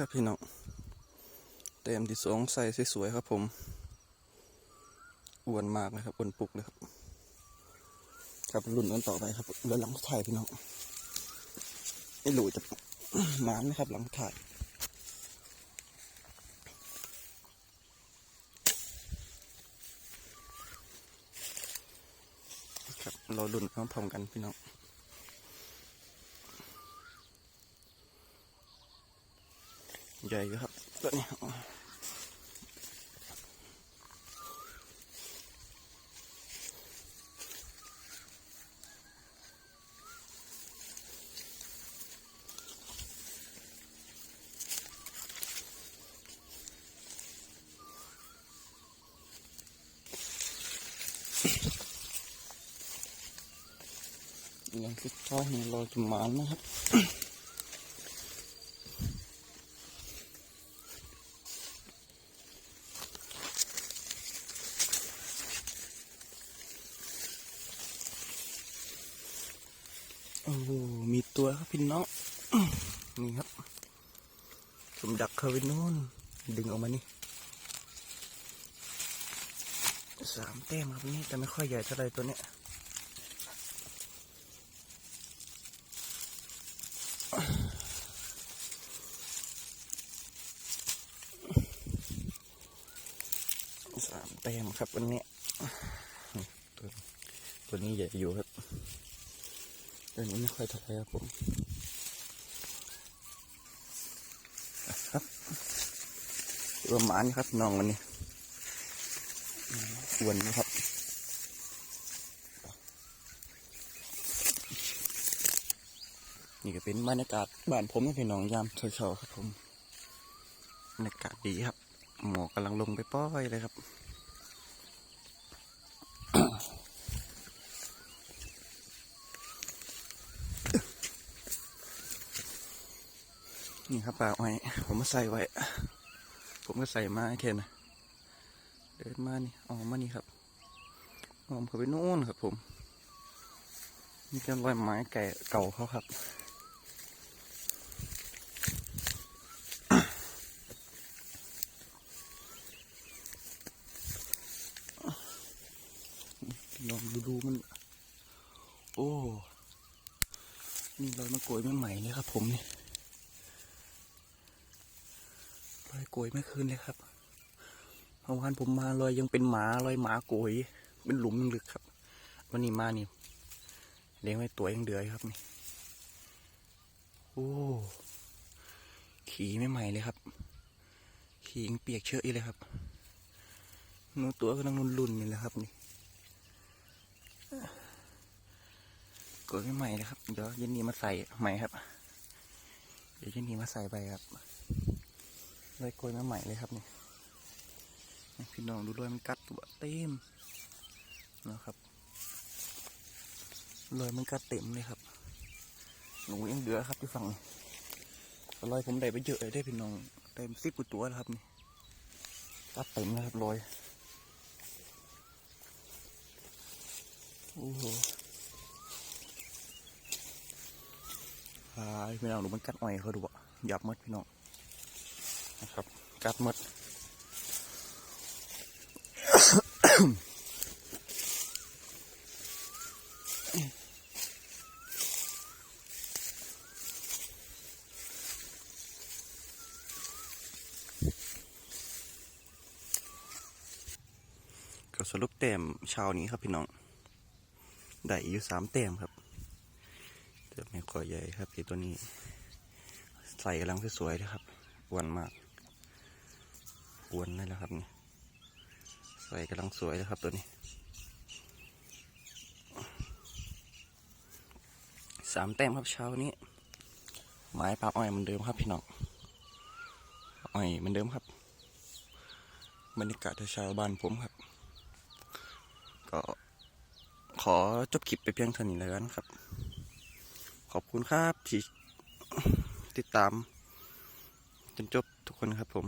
ครับพี่น้องเต็มที่สองใส่สวยๆครับผมอ้วนมากนะครับอ้วนปุกเลยครับครับรุ่นกันต่อไปครับเรือหลังถ่ายพี่น้องไม่รู้จะมานนะครับ หลังถ่ายครับเรารุ่นพร้อมๆกันพี่น้อง ใหญ่อยู่ครับตัวนี้ยังสุดท้ายนี่เราจะหมานนะครับ โอ้โหมีตัวครับพี่น้องนี่ครับผมดักเขาไปนู่นดึงออกมานี่สามแต้มครับนี่แต่ไม่ค่อยใหญ่เท่าไรตัวเนี้ยสามแต้มครับวันนี้ตัวตัวนี้ใหญ่อยู่ครับ ตัวนี้ไม่ค่อยเท่าไหรครับผมครับตัวหมานครับน้องวันนี้อืมอ้วนนะครับนี่ก็เป็นบรรยากาศบ้านผมนะพี่น้องยามเช้าๆครับผมบรรยากาศดีครับ หมอกกำลังลงไปป้อยเลยครับ นี่ครับปลาอ้อยผมมาใส่ไว้ ผมก็ใส่มาให้เทนะเดินมานี่ออกมานี่ครับออกเขาไปโน่นครับผมนี่เป็นรอยไม้แก่เก่าเขาครับลองดูดูมัน โอ้ นี่รอยมะกรวยใหม่เลยครับผมนี่ ร อยโกยไม่คืนเลยครับเมื่อวานผมมาลอยยังเป็นหมารอยหมาโกยเป็นหลุมลึกครับ วันนี้มานี่เลี้ยงไว้ตัวยังเดือยครับนี่โอ้ขี่ไม่ใหม่เลยครับขี่ยังเปียกเชื้ออีกเลยครับนูตัวกำลังรุนๆนี่แหละครับนี่โกยไม่ใหม่เลยครับ เดี๋ยวเย็นนี้มาใส่ใหม่ครับ เดี๋ยวเย็นนี้มาใส่ไปครับ เลยโกยมาใหม่เลยครับนี่พี่น้องดูด้วยมันกัดตัวเต็มนะครับรอยมันกัดเต็มเลยครับหนูยังเหลือครับที่ฝั่งนี้รอยผมได้ไปเยอะเลยได้พี่น้องเต็มสิบกว่าตัวแล้วครับนี่กัดเต็มเลยครับรอยโอ้โหหายพี่น้องดูมันกัดอ่อยเขาดูอะหยับหมดพี่น้อง นะครับ กัดหมดก็สรุปแต้มเช้านี้ครับพี่น้อง ได้อยู่สามแต้มครับแต่ไม่ค่อยใหญ่ครับที่ตัวนี้ ใส่กำลังสวยๆนะครับอ้วนมาก อ้วนนั่นแหละครับนี่ใส่กำลังสวยเลยครับตัวนี้สามแต้มครับเช้านี้ไม้ปาอ้อยเหมือนเดิมครับพี่น้องอ้อยเหมือนเดิมครับ บรรยากาศเช้าบ้านผมครับ ก็ขอจบคลิปไปเพียงเท่านี้แล้วกันครับ ขอบคุณครับที่ติดตามจนจบทุกคนครับผม